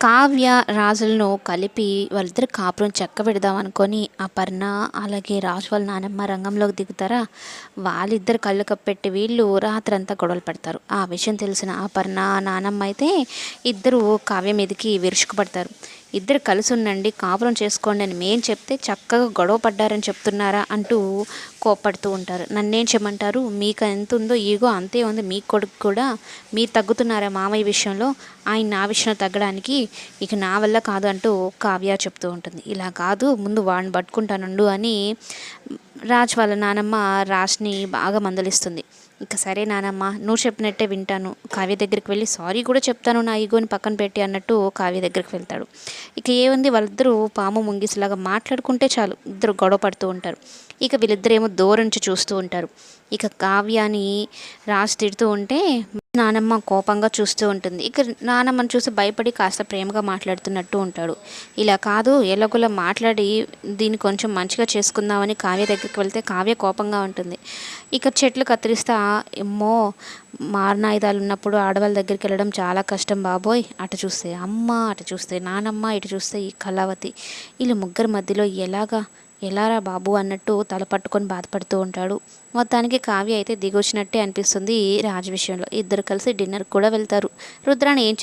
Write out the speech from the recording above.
కావ్య రాజులను కలిపి వాళ్ళిద్దరు కాపురం చెక్క పెడదాం అనుకొని అపర్ణ అలాగే రాజు వాళ్ళ నానమ్మ రంగంలోకి దిగుతారా? వాళ్ళిద్దరు కళ్ళు కప్పెట్టి వీళ్ళు రాత్రంతా గొడవలు పడతారు. ఆ విషయం తెలిసిన అపర్ణ నానమ్మ అయితే ఇద్దరు కావ్య మీదకి విరుచుకుపడతారు. ఇద్దరు కలిసి ఉండండి కాపురం చేసుకోండి అని మేం చెప్తే చక్కగా గొడవ పడ్డారని చెప్తున్నారా అంటూ కోపడుతూ ఉంటారు. నన్నేం చెమంటారు మీకు ఎంత ఉందో ఈగో అంతే ఉంది. మీ కొడుకు కూడా మీరు తగ్గుతున్నారా మామయ్య విషయంలో? ఆయన నా విషయంలో తగ్గడానికి ఇక నా వల్ల కాదు అంటూ కావ్య చెప్తూ ఉంటుంది. ఇలా కాదు ముందు వాడిని పట్టుకుంటానుండు అని రాజ్ వాళ్ళ నానమ్మ రాజ్ని బాగా మందలిస్తుంది. ఇక సరే నానమ్మ నువ్వు చెప్పినట్టే వింటాను. కావ్య దగ్గరికి వెళ్ళి సారీ కూడా చెప్తాను నా ఈగోని పక్కన పెట్టి అన్నట్టు కావ్య దగ్గరికి వెళ్తాడు. ఇక ఏముంది వాళ్ళిద్దరూ పాము ముంగిసిలాగా మాట్లాడుకుంటే చాలు. ఇద్దరు గొడవ పడుతూ ఉంటారు. ఇక వీళ్ళిద్దరేమో దూరం నుంచి చూస్తూ ఉంటారు. ఇక కావ్యాని రాసి తిడుతూ ఉంటే నానమ్మ కోపంగా చూస్తూ ఉంటుంది. ఇక నానమ్మని చూసి భయపడి కాస్త ప్రేమగా మాట్లాడుతున్నట్టు ఉంటాడు. ఇలా కాదు ఎలాగోలా మాట్లాడి దీన్ని కొంచెం మంచిగా చేసుకుందామని కావ్య దగ్గరికి వెళ్తే కావ్య కోపంగా ఉంటుంది. ఇక చెట్లు కత్తిరిస్తా ఏమో మారణాయుధాలు ఉన్నప్పుడు ఆడవాళ్ళ దగ్గరికి వెళ్ళడం చాలా కష్టం బాబోయ్ అటు చూస్తే అమ్మ అటు చూస్తే నానమ్మ ఇటు చూస్తే ఈ కళావతి. వీళ్ళు ముగ్గురు మధ్యలో ఎలాగా ఎలారా బాబు అన్నట్టు తల పట్టుకొని బాధపడుతూ ఉంటాడు. మొత్తానికి కావ్య అయితే దిగొచ్చినట్టే అనిపిస్తుంది రాజు విషయంలో. ఇద్దరు కలిసి డిన్నర్ కూడా వెళ్తారు. రుద్రాని ఏం